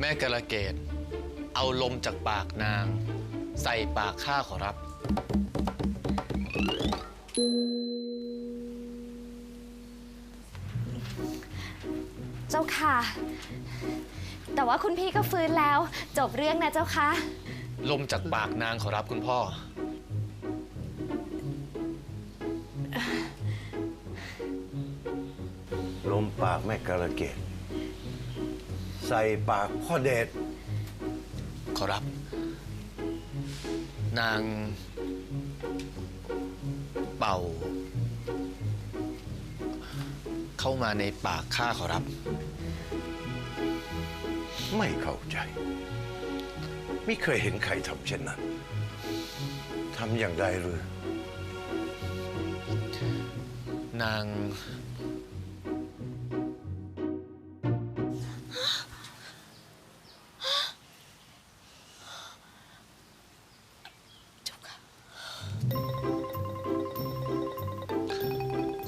แม่กระเกดเอาลมจากปากนาง ใส่ปากข้าขอรับ เจ้าค่ะ แต่ว่าคุณพี่ก็ฟื้นแล้ว จบเรื่องนะเจ้าค่ะ ลมจากปากนางขอรับคุณพ่อ ลมปากแม่กระเกด ใส่ปากพ่อเดชขอรับ นาง เป่า เข้ามาในปากข้าขอรับ ไม่เข้าใจ ไม่เคยเห็นใครทำเช่นนั้นทำอย่างใดหรือ นาง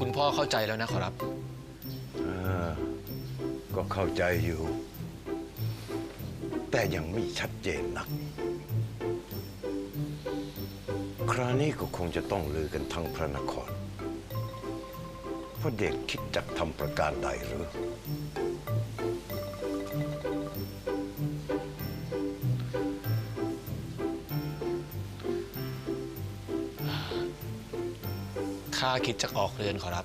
คุณพ่อเข้าใจแล้วนะขอรับ อ่าก็เข้าใจอยู่ แต่ยังไม่ชัดเจนนัก คราวนี้ก็คงจะต้องลือกันทั้งพระนครเพราะเด็กคิดจักทำประการใดหรือ ข้าคิดจะออกเรือนขอรับ